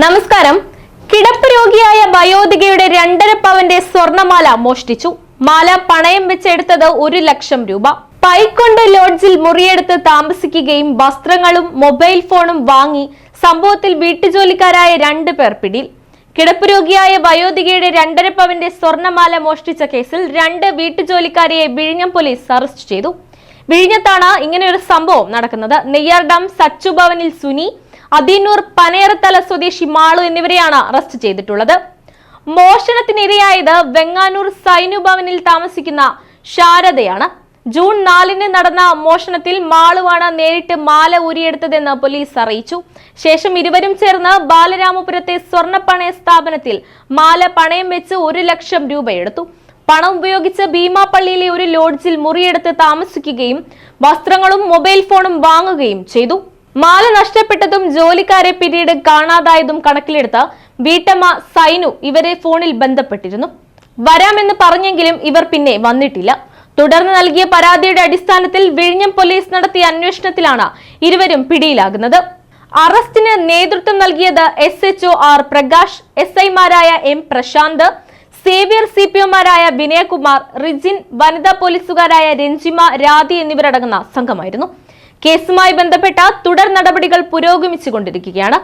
നമസ്കാരം. കിടപ്പ് രോഗിയായ വയോധികയുടെ രണ്ടര പവന്റെ സ്വർണമാല മോഷ്ടിച്ചു. മാല പണയം വെച്ചെടുത്തത് ഒരു ലക്ഷം രൂപ. പൈക്കൊണ്ട് ലോഡ്ജിൽ മുറിയെടുത്ത് താമസിക്കുകയും വസ്ത്രങ്ങളും മൊബൈൽ ഫോണും വാങ്ങി സംഭവത്തിൽ വീട്ടുജോലിക്കാരായ രണ്ട് പേർ പിടിയിൽ. കിടപ്പ് രോഗിയായ വയോധികയുടെ രണ്ടര പവന്റെ സ്വർണമാല മോഷ്ടിച്ച കേസിൽ രണ്ട് വീട്ടുജോലിക്കാരിയെ വിഴിഞ്ഞം പോലീസ് അറസ്റ്റ് ചെയ്തു. വിഴിഞ്ഞത്താണ് ഇങ്ങനെയൊരു സംഭവം നടക്കുന്നത്. നെയ്യാർ ഡാം സച്ചു ഭവനിൽ സുനി അതിനൂർ പനയറത്തല സ്വദേശി മാളു എന്നിവരെയാണ് അറസ്റ്റ് ചെയ്തിട്ടുള്ളത്. മോഷണത്തിനിരയായത് വെങ്ങാനൂർ സൈനു ഭവനിൽ താമസിക്കുന്ന ശാരദയാണ്. ജൂൺ നാലിന് നടന്ന മോഷണത്തിൽ മാളുവാണ് നേരിട്ട് മാല ഉരിയെടുത്തതെന്ന് പോലീസ് അറിയിച്ചു. ശേഷം ഇരുവരും ചേർന്ന് ബാലരാമപുരത്തെ സ്വർണപ്പണയ സ്ഥാപനത്തിൽ മാല പണയം വെച്ച് ഒരു ലക്ഷം രൂപയെടുത്തു. പണം ഉപയോഗിച്ച് ഭീമാപ്പള്ളിയിലെ ഒരു ലോഡ്ജിൽ മുറിയെടുത്ത് താമസിക്കുകയും വസ്ത്രങ്ങളും മൊബൈൽ ഫോണും വാങ്ങുകയും ചെയ്തു. മാല നഷ്ടപ്പെട്ടതും ജോലിക്കാരെ പിന്നീട് കാണാതായതും കണക്കിലെടുത്ത് വീട്ടമ്മ സൈനു ഇവരെ ഫോണിൽ ബന്ധപ്പെട്ടിരുന്നു. വരാമെന്ന് പറഞ്ഞെങ്കിലും ഇവർ പിന്നെ വന്നിട്ടില്ല. തുടർന്ന് നൽകിയ പരാതിയുടെ അടിസ്ഥാനത്തിൽ വിഴിഞ്ഞം പോലീസ് നടത്തിയ അന്വേഷണത്തിലാണ് ഇരുവരും പിടിയിലാകുന്നത്. അറസ്റ്റിന് നേതൃത്വം നൽകിയത് S H R Prakash S ഐമാരായ M Prashant Xavier C P ഒമാരായ Vinayakumar Rijin വനിതാ പോലീസുകാരായ രഞ്ജിമ രാധി എന്നിവരടങ്ങുന്ന സംഘമായിരുന്നു. കേസുമായി ബന്ധപ്പെട്ട തുടർ നടപടികൾ പുരോഗമിച്ചുകൊണ്ടിരിക്കുകയാണ്.